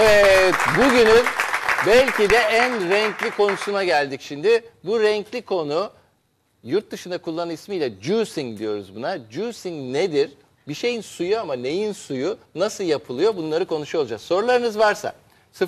Evet, bugünün belki de en renkli konusuna geldik şimdi. Bu renkli konu yurt dışında kullanılan ismiyle juicing diyoruz buna. Juicing nedir? Bir şeyin suyu ama neyin suyu, nasıl yapılıyor bunları konuşuyor olacağız. Sorularınız varsa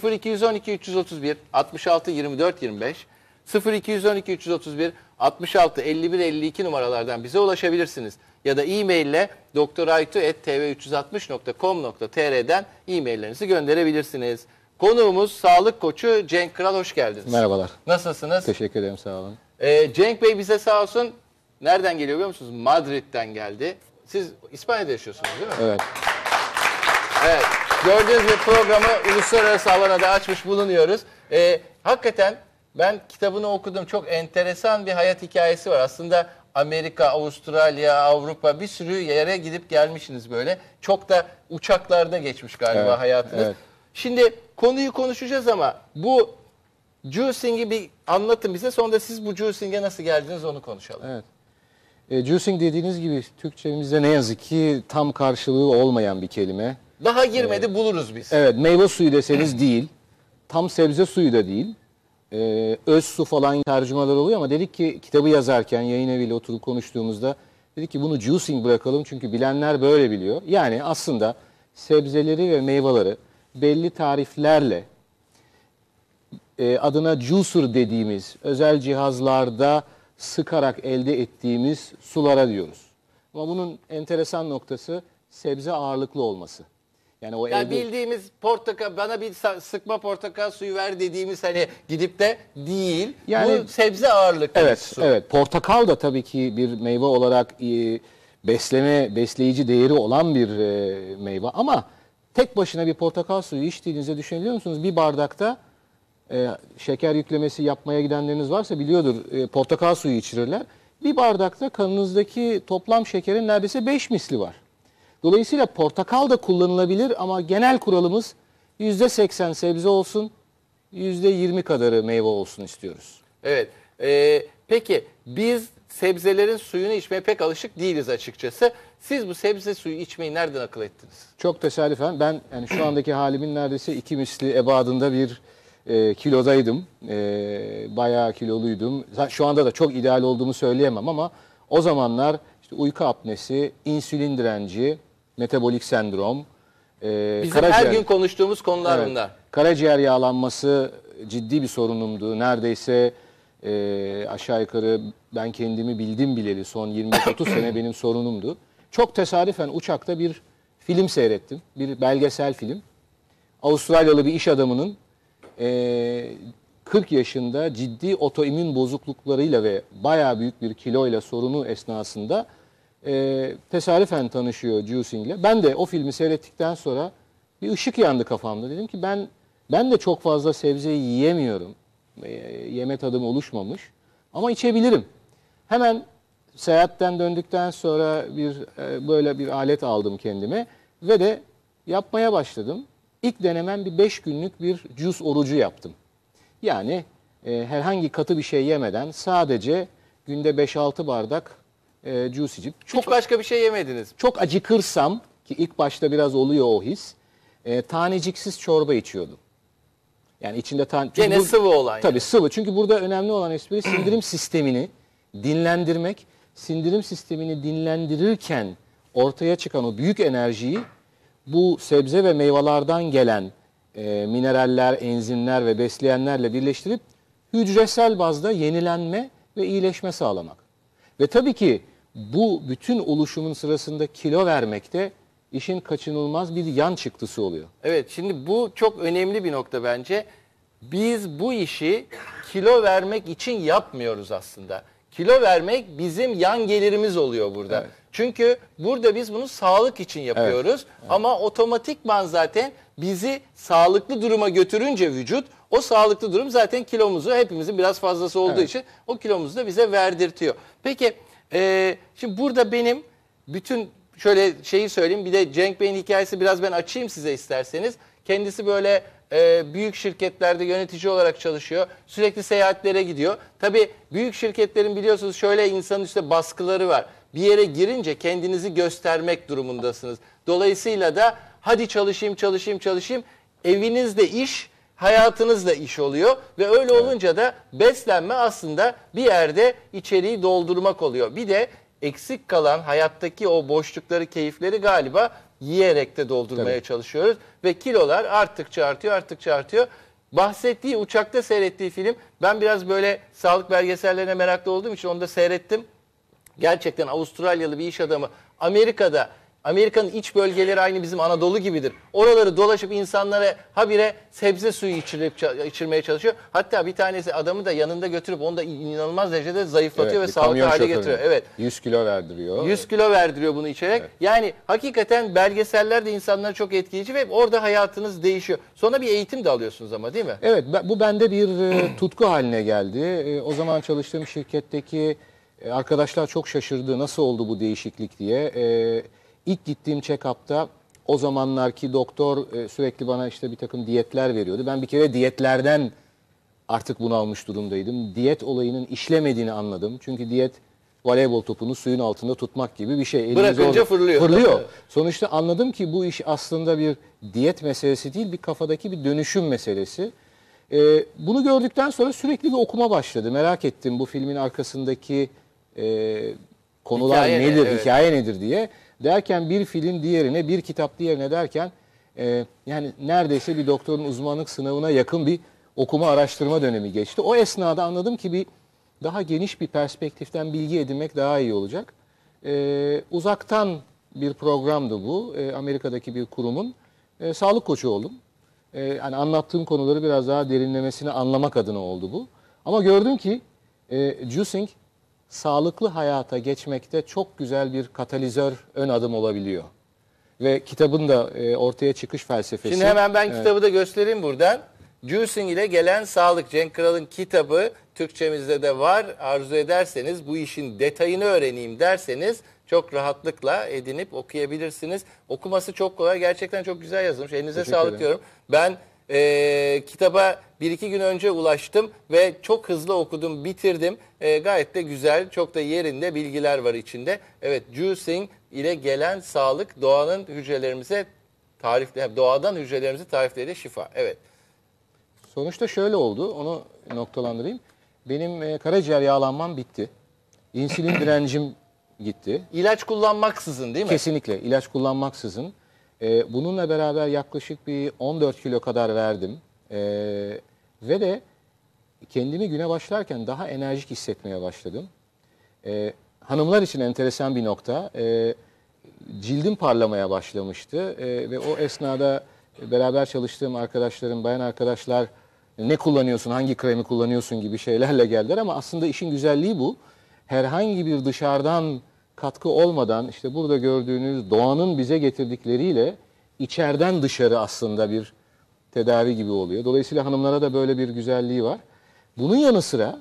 0212 331 66 24 25 0212 331 66 51 52 numaralardan bize ulaşabilirsiniz. Ya da e-mail ile doktoraytu.tv360.com.tr'den e-maillerinizi gönderebilirsiniz. Konuğumuz sağlık koçu Cenk Kral hoş geldiniz. Merhabalar. Nasılsınız? Teşekkür ederim sağ olun. Ee, Cenk Bey bize sağ olsun nereden geliyor biliyor musunuz? Madrid'den geldi. Siz İspanya'da yaşıyorsunuz değil mi? Evet. Evet. Gördüğünüz gibi programı uluslararası alana da açmış bulunuyoruz. Ee, hakikaten ben kitabını okudum. Çok enteresan bir hayat hikayesi var. Aslında Amerika, Avustralya, Avrupa bir sürü yere gidip gelmişsiniz böyle. Çok da uçaklarda geçmiş galiba Evet, hayatınız. evet. Şimdi konuyu konuşacağız ama bu juicing'i bir anlatın bize. Sonra da siz bu juicing'e nasıl geldiniz onu konuşalım. Evet. E, juicing dediğiniz gibi Türkçemizde ne yazık ki tam karşılığı olmayan bir kelime. Daha girmedi buluruz biz. Evet meyve suyu deseniz değil. Tam sebze suyu da değil. E, öz su falan tercümeler oluyor ama dedik ki kitabı yazarken yayın eviyle oturup konuştuğumuzda dedik ki bunu juicing bırakalım çünkü bilenler böyle biliyor. Yani aslında sebzeleri ve meyveleri belli tariflerle e, adına juicer dediğimiz özel cihazlarda sıkarak elde ettiğimiz sulara diyoruz. Ama bunun enteresan noktası sebze ağırlıklı olması. Yani o Yani elde bildiğimiz portakal bana bir sıkma portakal suyu ver dediğimiz hani gidip de değil. Yani- bu sebze ağırlıklı Evet, su. evet. Portakal da tabii ki bir meyve olarak e, besleme, besleyici değeri olan bir e, meyve ama tek başına bir portakal suyu içtiğinizde düşünebiliyor musunuz? Bir bardakta e, şeker yüklemesi yapmaya gidenleriniz varsa biliyordur e, portakal suyu içirirler. Bir bardakta kanınızdaki toplam şekerin neredeyse 5 misli var. Dolayısıyla portakal da kullanılabilir ama genel kuralımız %80 sebze olsun, %20 kadarı meyve olsun istiyoruz. Evet. Ee, peki biz sebzelerin suyunu içmeye pek alışık değiliz açıkçası. Siz bu sebze suyu içmeyi nereden akıl ettiniz? Çok tesadüfen ben yani şu andaki halimin neredeyse iki misli ebadında bir e, kilodaydım. E, bayağı kiloluydum. Şu anda da çok ideal olduğumu söyleyemem ama o zamanlar işte uyku apnesi, insülin direnci, metabolik sendrom, e, Bizim her gün konuştuğumuz konular Evet. bunlar. Karaciğer yağlanması ciddi bir sorunumdu. Neredeyse e, aşağı yukarı ben kendimi bildim bileli son 25-30 sene benim sorunumdu. Çok tesadüfen uçakta bir film seyrettim. Bir belgesel film. Avustralyalı bir iş adamının e, 40 yaşında ciddi otoimmün bozukluklarıyla ve bayağı büyük bir kiloyla sorunu esnasında e, tesadüfen tanışıyor juicing Ben de o filmi seyrettikten sonra bir ışık yandı kafamda. Dedim ki ben ben de çok fazla sebze yiyemiyorum. E, yeme tadım oluşmamış ama içebilirim. Hemen seyahatten döndükten sonra bir e, böyle bir alet aldım kendime ve de yapmaya başladım. İlk denemem bir 5 günlük bir juice orucu yaptım. Yani e, herhangi katı bir şey yemeden sadece günde 5-6 bardak e, juice içip Hiç başka bir şey yemediniz. çok acıkırsam ki ilk başta biraz oluyor o his. E, taneciksiz çorba içiyordum. Yani içinde tan çünkü Gene sıvı olan yani. Tabii sıvı. Çünkü burada önemli olan espri sindirim sistemini dinlendirmek. Sindirim sistemini dinlendirirken ortaya çıkan o büyük enerjiyi bu sebze ve meyvelerden gelen e, mineraller, enzimler ve besleyenlerle birleştirip hücresel bazda yenilenme ve iyileşme sağlamak. Ve tabii ki bu bütün oluşumun sırasında kilo vermekte işin kaçınılmaz bir yan çıktısı oluyor. Evet şimdi bu çok önemli bir nokta bence. Biz bu işi kilo vermek için yapmıyoruz aslında. Kilo vermek bizim yan gelirimiz oluyor burada. Evet. Çünkü burada biz bunu sağlık için yapıyoruz. Ama otomatikman zaten bizi sağlıklı duruma götürünce vücut o sağlıklı durum zaten kilomuzu hepimizin biraz fazlası olduğu Evet. için o kilomuzu da bize verdirtiyor. Peki e, şimdi burada benim bütün şöyle şeyi söyleyeyim bir de Cenk Bey'in hikayesi biraz ben açayım size isterseniz. Kendisi böyle e, büyük şirketlerde yönetici olarak çalışıyor. Sürekli seyahatlere gidiyor. Tabii büyük şirketlerin biliyorsunuz şöyle insanın işte baskıları var. Bir yere girince kendinizi göstermek durumundasınız. Dolayısıyla da hadi çalışayım çalışayım çalışayım Eviniz de iş, hayatınız da iş oluyor ve öyle olunca da beslenme aslında bir yerde içeriği doldurmak oluyor. Bir de eksik kalan hayattaki o boşlukları, keyifleri galiba yiyerek de doldurmaya Tabii. çalışıyoruz ve kilolar arttıkça artıyor, arttıkça artıyor. Bahsettiği uçakta seyrettiği film ben biraz böyle sağlık belgesellerine meraklı olduğum için onu da seyrettim. Gerçekten Avustralyalı bir iş adamı Amerika'da Amerika'nın iç bölgeleri aynı bizim Anadolu gibidir. Oraları dolaşıp insanlara habire sebze suyu içirip, içirmeye çalışıyor. Hatta bir tanesi adamı da yanında götürüp onu da inanılmaz derecede zayıflatıyor Evet, ve sağlıklı hale şoförü. getiriyor. Evet. 100 kilo verdiriyor. 100 kilo verdiriyor bunu içerek. Yani hakikaten belgeseller de insanları çok etkileyici ve orada hayatınız değişiyor. Sonra bir eğitim de alıyorsunuz ama değil mi? Evet bu bende bir e, tutku haline geldi. E, o zaman çalıştığım şirketteki e, arkadaşlar çok şaşırdı nasıl oldu bu değişiklik diye. E, ilk gittiğim check-up'ta o zamanlarki doktor e, sürekli bana işte bir takım diyetler veriyordu. Ben bir kere diyetlerden artık bunalmış durumdaydım. Diyet olayının işlemediğini anladım. Çünkü diyet voleybol topunu suyun altında tutmak gibi bir şey. Elinizi Bırakınca orada- fırlıyor. Fırlıyor. Sonuçta anladım ki bu iş aslında bir diyet meselesi değil, bir kafadaki bir dönüşüm meselesi. Ee, bunu gördükten sonra sürekli bir okuma başladı. Merak ettim bu filmin arkasındaki e, konular Hikaye ne? nedir, Evet. hikaye nedir diye. Derken bir film diğerine, bir kitap diğerine derken e, yani neredeyse bir doktorun uzmanlık sınavına yakın bir okuma araştırma dönemi geçti. O esnada anladım ki bir daha geniş bir perspektiften bilgi edinmek daha iyi olacak. Ee, uzaktan bir programdı bu. Ee, Amerika'daki bir kurumun. Ee, sağlık koçu oldum. Ee, yani anlattığım konuları biraz daha derinlemesine anlamak adına oldu bu. Ama gördüm ki e, juicing sağlıklı hayata geçmekte çok güzel bir katalizör ön adım olabiliyor. Ve kitabın da e, ortaya çıkış felsefesi. Şimdi hemen ben kitabı da göstereyim buradan. Juicing ile gelen sağlık. Cenk Kral'ın kitabı Türkçemizde de var. Arzu ederseniz bu işin detayını öğreneyim derseniz çok rahatlıkla edinip okuyabilirsiniz. Okuması çok kolay. Gerçekten çok güzel yazılmış. Elinize Teşekkür sağlık ederim. diyorum. Ben e, kitaba bir iki gün önce ulaştım ve çok hızlı okudum, bitirdim. E, gayet de güzel, çok da yerinde bilgiler var içinde. Evet, juicing ile gelen sağlık doğanın hücrelerimize tarifle, doğadan hücrelerimizi tariflediği şifa. Evet. Sonuçta şöyle oldu, onu noktalandırayım. Benim e, karaciğer yağlanmam bitti. İnsülin direncim gitti. İlaç kullanmaksızın değil mi? Kesinlikle ilaç kullanmaksızın. E, bununla beraber yaklaşık bir 14 kilo kadar verdim. E, ve de kendimi güne başlarken daha enerjik hissetmeye başladım. E, hanımlar için enteresan bir nokta. Cildim parlamaya başlamıştı ve o esnada beraber çalıştığım arkadaşlarım, bayan arkadaşlar ne kullanıyorsun, hangi kremi kullanıyorsun gibi şeylerle geldiler ama aslında işin güzelliği bu. Herhangi bir dışarıdan katkı olmadan işte burada gördüğünüz doğanın bize getirdikleriyle içeriden dışarı aslında bir tedavi gibi oluyor. Dolayısıyla hanımlara da böyle bir güzelliği var. Bunun yanı sıra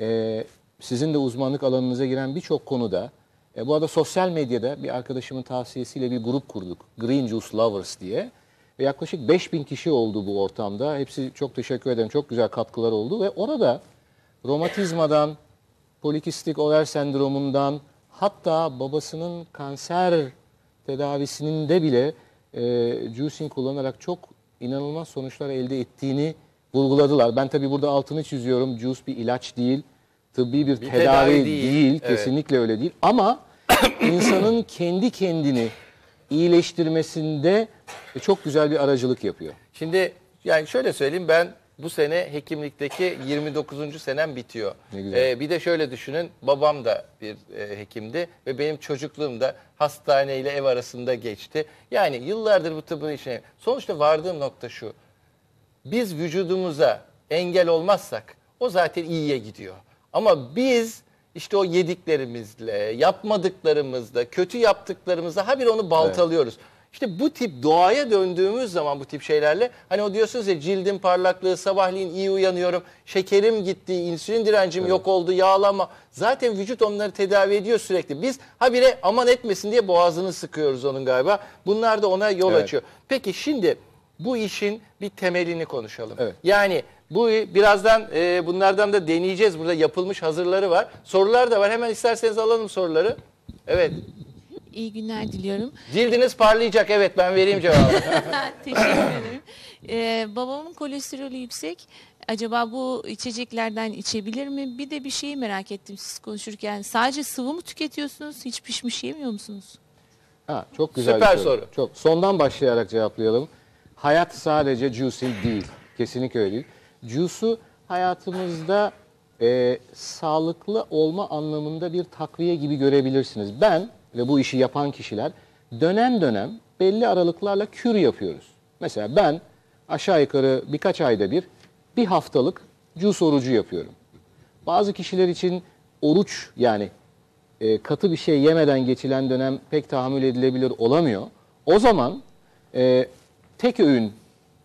e, sizin de uzmanlık alanınıza giren birçok konuda e, bu arada sosyal medyada bir arkadaşımın tavsiyesiyle bir grup kurduk. Green Juice Lovers diye. Ve yaklaşık 5000 kişi oldu bu ortamda. Hepsi çok teşekkür ederim. Çok güzel katkılar oldu ve orada romatizmadan, polikistik over sendromundan hatta babasının kanser tedavisinin de bile e, juicing kullanarak çok inanılmaz sonuçlar elde ettiğini vurguladılar. Ben tabii burada altını çiziyorum. Juice bir ilaç değil, tıbbi bir, tedavi, tedavi değil. değil. Evet. Kesinlikle öyle değil. Ama insanın kendi kendini iyileştirmesinde çok güzel bir aracılık yapıyor. Şimdi yani şöyle söyleyeyim ben bu sene hekimlikteki 29. senem bitiyor. Ne güzel. Ee, bir de şöyle düşünün babam da bir e, hekimdi ve benim çocukluğum da hastane ile ev arasında geçti. Yani yıllardır bu tıbbın içine. Sonuçta vardığım nokta şu. Biz vücudumuza engel olmazsak o zaten iyiye gidiyor. Ama biz işte o yediklerimizle, yapmadıklarımızla, kötü yaptıklarımızla habire onu baltalıyoruz. İşte bu tip doğaya döndüğümüz zaman bu tip şeylerle hani o diyorsunuz ya cildim parlaklığı, sabahleyin iyi uyanıyorum, şekerim gitti, insülin direncim yok oldu, yağlama. Zaten vücut onları tedavi ediyor sürekli. Biz habire aman etmesin diye boğazını sıkıyoruz onun galiba. Bunlar da ona yol Evet. açıyor. Peki şimdi bu işin bir temelini konuşalım. Evet. Yani bu birazdan e, bunlardan da deneyeceğiz. Burada yapılmış hazırları var. Sorular da var. Hemen isterseniz alalım soruları. Evet. İyi günler diliyorum. Cildiniz parlayacak. Evet ben vereyim cevabı. Teşekkür ederim. Ee, babamın kolesterolü yüksek. Acaba bu içeceklerden içebilir mi? Bir de bir şeyi merak ettim siz konuşurken. Sadece sıvı mı tüketiyorsunuz? Hiç pişmiş yemiyor musunuz? Ha, çok güzel Süper bir soru. soru. Çok. Sondan başlayarak cevaplayalım. Hayat sadece juicing değil. Kesinlikle öyle değil. Juice'u hayatımızda e, sağlıklı olma anlamında bir takviye gibi görebilirsiniz. Ben ve bu işi yapan kişiler dönem dönem belli aralıklarla kür yapıyoruz. Mesela ben aşağı yukarı birkaç ayda bir bir haftalık juice orucu yapıyorum. Bazı kişiler için oruç yani e, katı bir şey yemeden geçilen dönem pek tahammül edilebilir olamıyor. O zaman e, tek öğün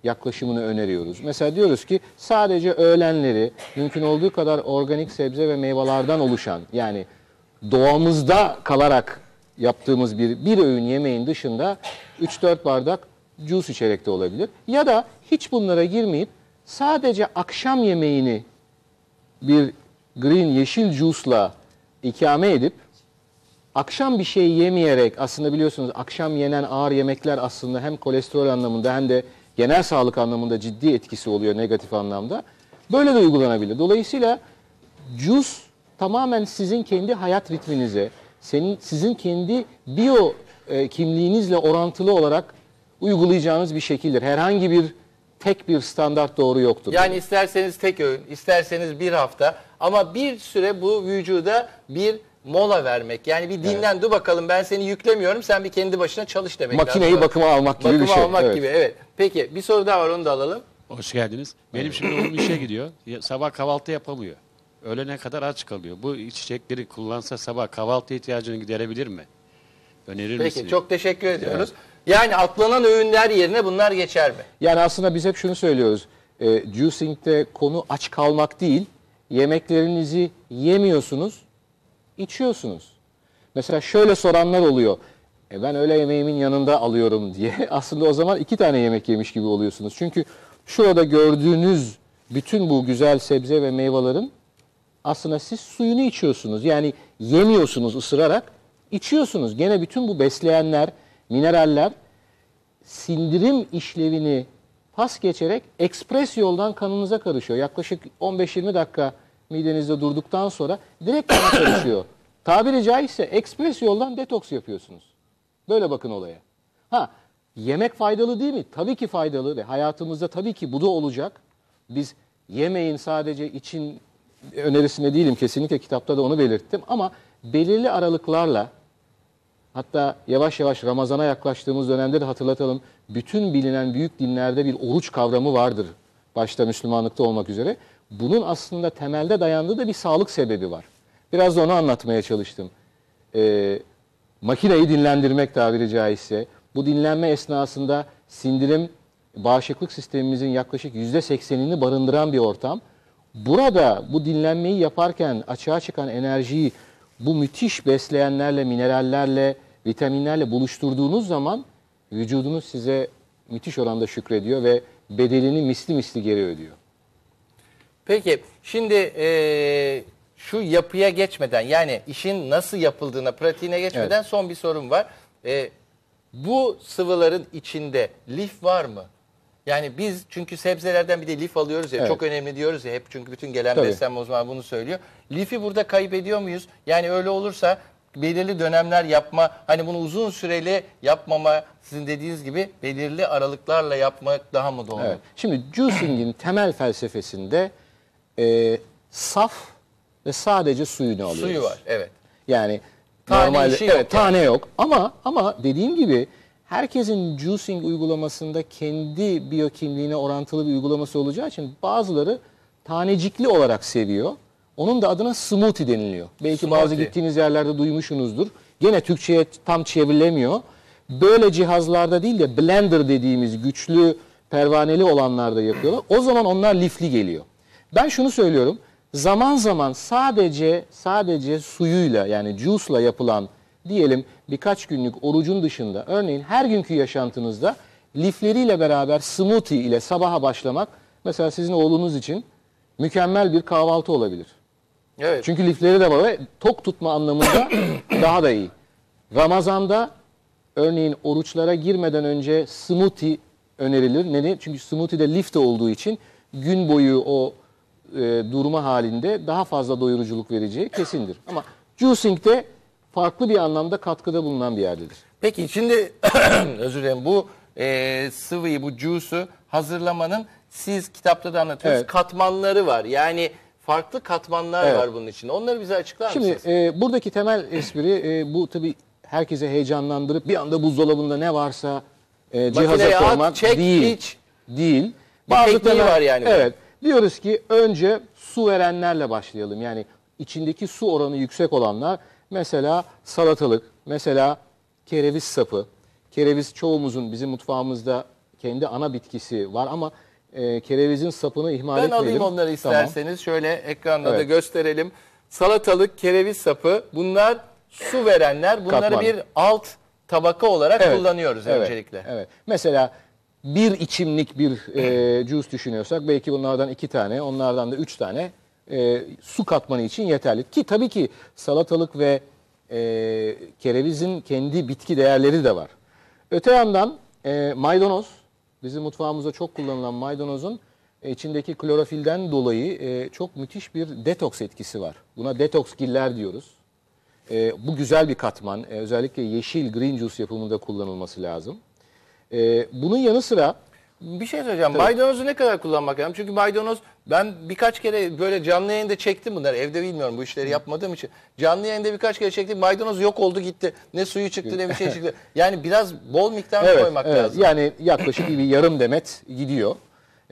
yaklaşımını öneriyoruz. Mesela diyoruz ki sadece öğlenleri mümkün olduğu kadar organik sebze ve meyvelerden oluşan yani doğamızda kalarak yaptığımız bir bir öğün yemeğin dışında 3-4 bardak juice içerek de olabilir. Ya da hiç bunlara girmeyip sadece akşam yemeğini bir green yeşil juice'la ikame edip akşam bir şey yemeyerek aslında biliyorsunuz akşam yenen ağır yemekler aslında hem kolesterol anlamında hem de genel sağlık anlamında ciddi etkisi oluyor negatif anlamda. Böyle de uygulanabilir. Dolayısıyla juice tamamen sizin kendi hayat ritminize, senin sizin kendi biyo e, kimliğinizle orantılı olarak uygulayacağınız bir şekildir. Herhangi bir tek bir standart doğru yoktur. Yani isterseniz tek öğün, isterseniz bir hafta ama bir süre bu vücuda bir mola vermek. Yani bir dinlen dur bakalım ben seni yüklemiyorum sen bir kendi başına çalış demek Makineyi lazım. bakıma almak gibi Bakıma bir şey. almak Evet. gibi evet. Peki bir soru daha var onu da alalım. Hoş geldiniz. Benim şimdi oğlum işe gidiyor. Sabah kahvaltı yapamıyor. Öğlene kadar aç kalıyor. Bu içecekleri kullansa sabah kahvaltı ihtiyacını giderebilir mi? Önerir Peki misiniz? çok teşekkür ediyoruz. Yani atlanan öğünler yerine bunlar geçer mi? Yani aslında biz hep şunu söylüyoruz. E, juicing'de konu aç kalmak değil. Yemeklerinizi yemiyorsunuz, içiyorsunuz. Mesela şöyle soranlar oluyor. E ben öğle yemeğimin yanında alıyorum diye. Aslında o zaman iki tane yemek yemiş gibi oluyorsunuz. Çünkü şurada gördüğünüz bütün bu güzel sebze ve meyvelerin aslında siz suyunu içiyorsunuz. Yani yemiyorsunuz ısırarak, içiyorsunuz. Gene bütün bu besleyenler, mineraller sindirim işlevini pas geçerek ekspres yoldan kanınıza karışıyor. Yaklaşık 15-20 dakika midenizde durduktan sonra direkt kana karışıyor. Tabiri caizse ekspres yoldan detoks yapıyorsunuz. Böyle bakın olaya. Ha, yemek faydalı değil mi? Tabii ki faydalı ve hayatımızda tabii ki bu da olacak. Biz yemeğin sadece için önerisinde değilim. Kesinlikle kitapta da onu belirttim. Ama belirli aralıklarla Hatta yavaş yavaş Ramazan'a yaklaştığımız dönemde de hatırlatalım. Bütün bilinen büyük dinlerde bir oruç kavramı vardır. Başta Müslümanlıkta olmak üzere. Bunun aslında temelde dayandığı da bir sağlık sebebi var. Biraz da onu anlatmaya çalıştım. Ee, makineyi dinlendirmek tabiri caizse. Bu dinlenme esnasında sindirim bağışıklık sistemimizin yaklaşık %80'ini barındıran bir ortam. Burada bu dinlenmeyi yaparken açığa çıkan enerjiyi bu müthiş besleyenlerle, minerallerle, vitaminlerle buluşturduğunuz zaman vücudunuz size müthiş oranda şükrediyor ve bedelini misli misli geri ödüyor. Peki şimdi eee, şu yapıya geçmeden yani işin nasıl yapıldığına, pratiğine geçmeden son bir sorum var. Eee, bu sıvıların içinde lif var mı? Yani biz çünkü sebzelerden bir de lif alıyoruz ya Evet. çok önemli diyoruz ya hep çünkü bütün gelen Tabii. beslenme uzmanı bunu söylüyor. Lifi burada kayıp ediyor muyuz? Yani öyle olursa belirli dönemler yapma hani bunu uzun süreli yapmama sizin dediğiniz gibi belirli aralıklarla yapmak daha mı doğru? Evet. Şimdi juicing'in temel felsefesinde e, saf ve sadece suyunu alıyoruz. Suyu var evet. Yani Tane normalde işi yok evet, yani. tane yok ama ama dediğim gibi herkesin juicing uygulamasında kendi biyokimliğine orantılı bir uygulaması olacağı için bazıları tanecikli olarak seviyor. Onun da adına smoothie deniliyor. Belki bazı Smoothie. gittiğiniz yerlerde duymuşsunuzdur. Gene Türkçe'ye tam çevrilemiyor. Böyle cihazlarda değil de blender dediğimiz güçlü pervaneli olanlarda yapıyorlar. O zaman onlar lifli geliyor. Ben şunu söylüyorum. Zaman zaman sadece sadece suyuyla yani juice'la yapılan diyelim birkaç günlük orucun dışında örneğin her günkü yaşantınızda lifleriyle beraber smoothie ile sabaha başlamak mesela sizin oğlunuz için mükemmel bir kahvaltı olabilir. Evet. Çünkü lifleri de var ve tok tutma anlamında daha da iyi. Ramazanda örneğin oruçlara girmeden önce smoothie önerilir. Neden? Çünkü smoothie'de lif de olduğu için gün boyu o e, durma halinde daha fazla doyuruculuk vereceği kesindir. Ama juicing de farklı bir anlamda katkıda bulunan bir yerdedir. Peki şimdi özür dilerim bu e, sıvıyı bu juice'u hazırlamanın siz kitapta da anlatıyorsunuz Evet. katmanları var. Yani farklı katmanlar Evet. var bunun içinde. Onları bize açıklar Şimdi mısınız? e, buradaki temel espri e, bu tabii herkese heyecanlandırıp bir anda buzdolabında ne varsa e, cihaza Makineye at, koymak çek, değil. iç. Değil. Tekniği var yani bunun. Evet. Diyoruz ki önce su verenlerle başlayalım. Yani içindeki su oranı yüksek olanlar mesela salatalık, mesela kereviz sapı. Kereviz çoğumuzun bizim mutfağımızda kendi ana bitkisi var ama e, kerevizin sapını ihmal Ben etmeyelim. alayım onları Tamam. isterseniz. Şöyle ekranda da Evet. gösterelim. Salatalık, kereviz sapı bunlar su verenler. Bunları Katman. bir alt tabaka olarak Evet, kullanıyoruz evet, öncelikle. Evet. Mesela bir içimlik bir e, juice düşünüyorsak belki bunlardan iki tane, onlardan da üç tane e, su katmanı için yeterli. Ki tabii ki salatalık ve e, kerevizin kendi bitki değerleri de var. Öte yandan e, maydanoz, bizim mutfağımızda çok kullanılan maydanozun e, içindeki klorofilden dolayı e, çok müthiş bir detoks etkisi var. Buna detoks giller diyoruz. E, bu güzel bir katman. E, özellikle yeşil green juice yapımında kullanılması lazım. E, bunun yanı sıra Bir şey söyleyeceğim. Maydanozu ne kadar kullanmak lazım? Çünkü maydanoz ben birkaç kere böyle canlı yayında çektim bunları. Evde bilmiyorum bu işleri yapmadığım için. Canlı yayında birkaç kere çektim. Maydanoz yok oldu gitti. Ne suyu çıktı ne bir şey çıktı. Yani biraz bol miktarda koymak lazım. Yani yaklaşık bir yarım demet gidiyor.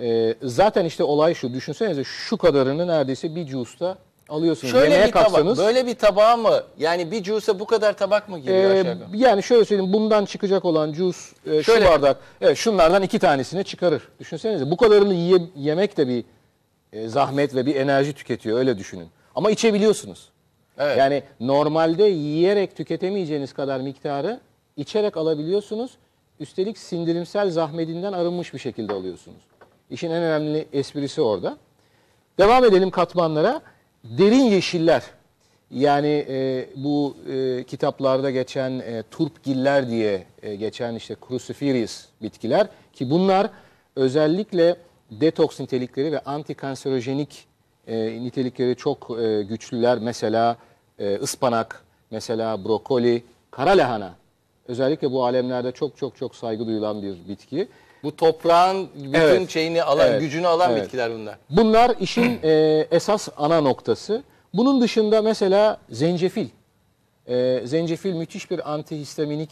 E, zaten işte olay şu. Düşünsenize şu kadarını neredeyse bir juice'ta alıyorsunuz. Şöyle Yemeğe bir tabak, kalksanız, böyle bir tabağa mı? Yani bir juice'a bu kadar tabak mı giriyor Ee, aşağı yukarı? yani şöyle söyleyeyim bundan çıkacak olan juice e, Şöyle- şu bardak evet, şunlardan iki tanesini çıkarır. Düşünsenize bu kadarını yiye- yemek de bir e, zahmet ve bir enerji tüketiyor öyle düşünün. Ama içebiliyorsunuz. Evet. Yani normalde yiyerek tüketemeyeceğiniz kadar miktarı içerek alabiliyorsunuz. Üstelik sindirimsel zahmetinden arınmış bir şekilde alıyorsunuz. İşin en önemli esprisi orada. Devam edelim katmanlara. Derin yeşiller. Yani e, bu e, kitaplarda geçen e, turpgiller diye e, geçen işte cruciferous bitkiler ki bunlar özellikle detoks nitelikleri ve antikanserojenik e, nitelikleri çok e, güçlüler. Mesela e, ıspanak, mesela brokoli, kara lahana. Özellikle bu alemlerde çok çok çok saygı duyulan bir bitki. Bu toprağın bütün Evet. şeyini alan, Evet. gücünü alan Evet. bitkiler bunlar. Bunlar işin e, esas ana noktası. Bunun dışında mesela zencefil. E, zencefil müthiş bir antihistaminik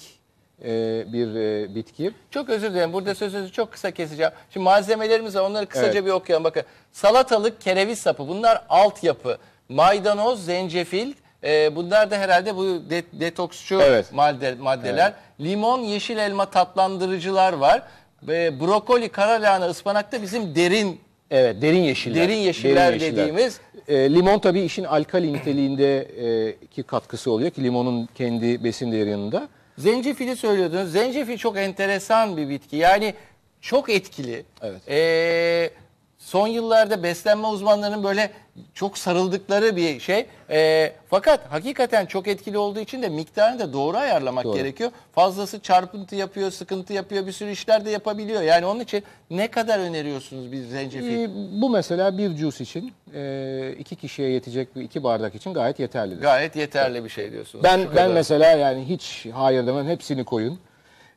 e, bir e, bitki. Çok özür dilerim. Burada sözünüzü çok kısa keseceğim. Şimdi malzemelerimiz var. Onları kısaca Evet. bir okuyalım. Bakın salatalık, kereviz sapı. Bunlar altyapı. Maydanoz, zencefil. e, bunlar da herhalde bu de- detoksçu Evet. madde, maddeler. Limon, yeşil elma tatlandırıcılar var. Ve brokoli, kara lahana, ıspanak da bizim derin Evet, derin yeşiller. derin yeşiller dediğimiz E, limon tabii işin alkali niteliğinde e, ki katkısı oluyor ki limonun kendi besin değeri yanında. Zencefili söylüyordunuz. Zencefil çok enteresan bir bitki. Yani çok etkili. Evet. Ee, son yıllarda beslenme uzmanlarının böyle çok sarıldıkları bir şey. Ee, fakat hakikaten çok etkili olduğu için de miktarını da doğru ayarlamak Doğru. gerekiyor. Fazlası çarpıntı yapıyor, sıkıntı yapıyor, bir sürü işler de yapabiliyor. Yani onun için ne kadar öneriyorsunuz bir zencefil? E, bu mesela bir juice için e, iki kişiye yetecek bir iki bardak için gayet yeterlidir. Gayet yeterli bir şey diyorsunuz. Ben Şu ben kadar. mesela yani hiç hayır demem hepsini koyun.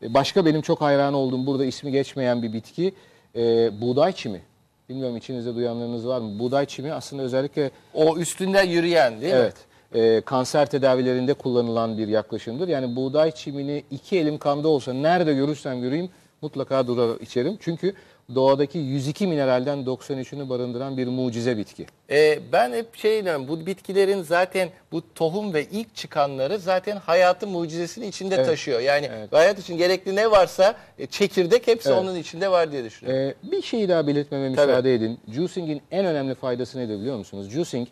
E, Başka benim çok hayran olduğum burada ismi geçmeyen bir bitki e, buğday çimi. Bilmiyorum içinizde duyanlarınız var mı? Buğday çimi aslında özellikle o üstünde yürüyen değil mi? evet e, kanser tedavilerinde kullanılan bir yaklaşımdır. Yani buğday çimini iki elim kanda olsa nerede görürsem göreyim mutlaka durar içerim. Çünkü doğadaki 102 mineralden 93'ünü barındıran bir mucize bitki. Ee, ben hep şey diyorum bu bitkilerin zaten bu tohum ve ilk çıkanları zaten hayatın mucizesini içinde taşıyor. Yani hayat için gerekli ne varsa e, çekirdek hepsi Evet. onun içinde var diye düşünüyorum. Ee, bir şeyi daha belirtmeme Tabii. müsaade edin. Juicing'in en önemli faydası nedir biliyor musunuz? Juicing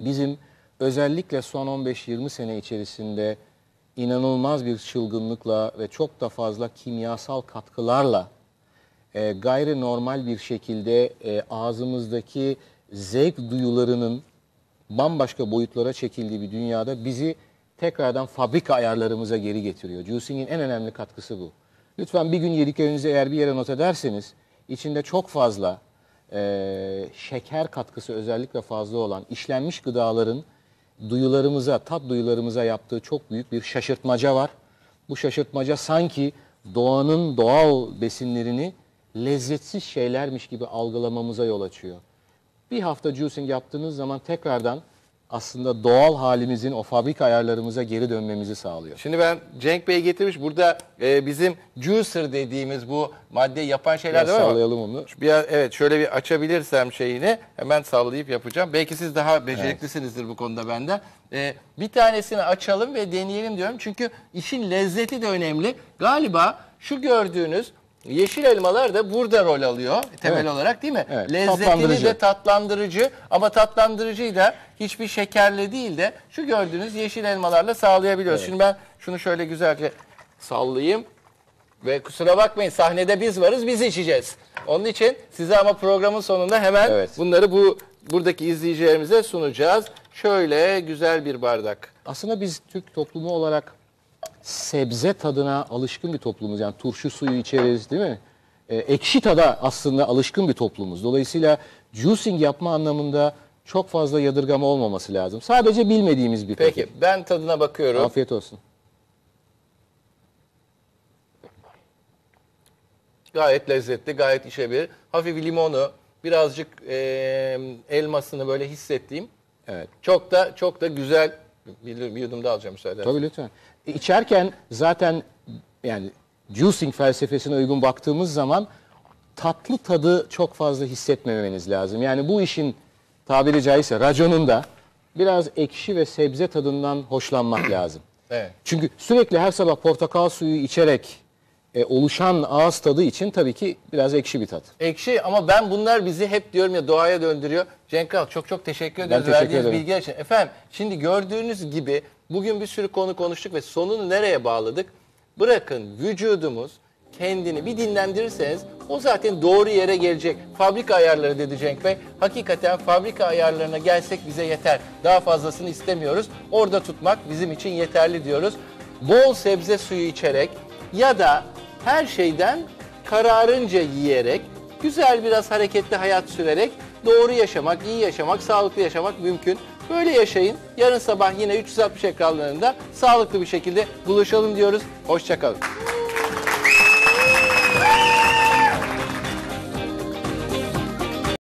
bizim özellikle son 15-20 sene içerisinde inanılmaz bir çılgınlıkla ve çok da fazla kimyasal katkılarla e, gayri normal bir şekilde e, ağzımızdaki zevk duyularının bambaşka boyutlara çekildiği bir dünyada bizi tekrardan fabrika ayarlarımıza geri getiriyor. Juicing'in en önemli katkısı bu. Lütfen bir gün yediklerinizi eğer bir yere not ederseniz içinde çok fazla eee, şeker katkısı özellikle fazla olan işlenmiş gıdaların duyularımıza, tat duyularımıza yaptığı çok büyük bir şaşırtmaca var. Bu şaşırtmaca sanki doğanın doğal besinlerini lezzetsiz şeylermiş gibi algılamamıza yol açıyor. Bir hafta juicing yaptığınız zaman tekrardan aslında doğal halimizin o fabrika ayarlarımıza geri dönmemizi sağlıyor. Şimdi ben Cenk Bey getirmiş burada e, bizim juicer dediğimiz bu maddeyi yapan şeyler Biraz var ama sallayalım onu. Bir, evet şöyle bir açabilirsem şeyini hemen sallayıp yapacağım. Belki siz daha beceriklisinizdir bu konuda benden. Ee, bir tanesini açalım ve deneyelim diyorum. Çünkü işin lezzeti de önemli. Galiba şu gördüğünüz yeşil elmalar da burada rol alıyor temel Evet. olarak değil mi? Evet, Lezzetini tatlandırıcı. de tatlandırıcı ama tatlandırıcıyı da hiçbir şekerle değil de şu gördüğünüz yeşil elmalarla sağlayabiliyoruz. Şimdi ben şunu şöyle güzelce sallayayım. Ve kusura bakmayın sahnede biz varız biz içeceğiz. Onun için size ama programın sonunda hemen Evet. bunları bu buradaki izleyicilerimize sunacağız. Şöyle güzel bir bardak. Aslında biz Türk toplumu olarak sebze tadına alışkın bir toplumuz. Yani turşu suyu içeriz değil mi? Ee, ekşi tada aslında alışkın bir toplumuz. Dolayısıyla juicing yapma anlamında çok fazla yadırgama olmaması lazım. Sadece bilmediğimiz bir Peki takım. ben tadına bakıyorum. Afiyet olsun. Gayet lezzetli, gayet işebilir. Hafif limonu, birazcık e, elmasını böyle hissettiğim. Evet. Çok da çok da güzel. Bir, bir yudum daha alacağım müsaade. Tabii lütfen. İçerken zaten yani juicing felsefesine uygun baktığımız zaman tatlı tadı çok fazla hissetmemeniz lazım. Yani bu işin tabiri caizse raconunda biraz ekşi ve sebze tadından hoşlanmak lazım. Evet. Çünkü sürekli her sabah portakal suyu içerek e, oluşan ağız tadı için tabii ki biraz ekşi bir tat. Ekşi ama ben bunlar bizi hep diyorum ya doğaya döndürüyor. Cenk Kral çok çok teşekkür ediyoruz teşekkür verdiğiniz ederim. bilgiler için. Efendim şimdi gördüğünüz gibi bugün bir sürü konu konuştuk ve sonunu nereye bağladık? Bırakın vücudumuz kendini bir dinlendirirseniz o zaten doğru yere gelecek. Fabrika ayarları dedi Cenk Bey. Hakikaten fabrika ayarlarına gelsek bize yeter. Daha fazlasını istemiyoruz. Orada tutmak bizim için yeterli diyoruz. Bol sebze suyu içerek ya da her şeyden kararınca yiyerek, güzel biraz hareketli hayat sürerek doğru yaşamak, iyi yaşamak, sağlıklı yaşamak mümkün. Böyle yaşayın. Yarın sabah yine 360 ekranlarında sağlıklı bir şekilde buluşalım diyoruz. Hoşçakalın.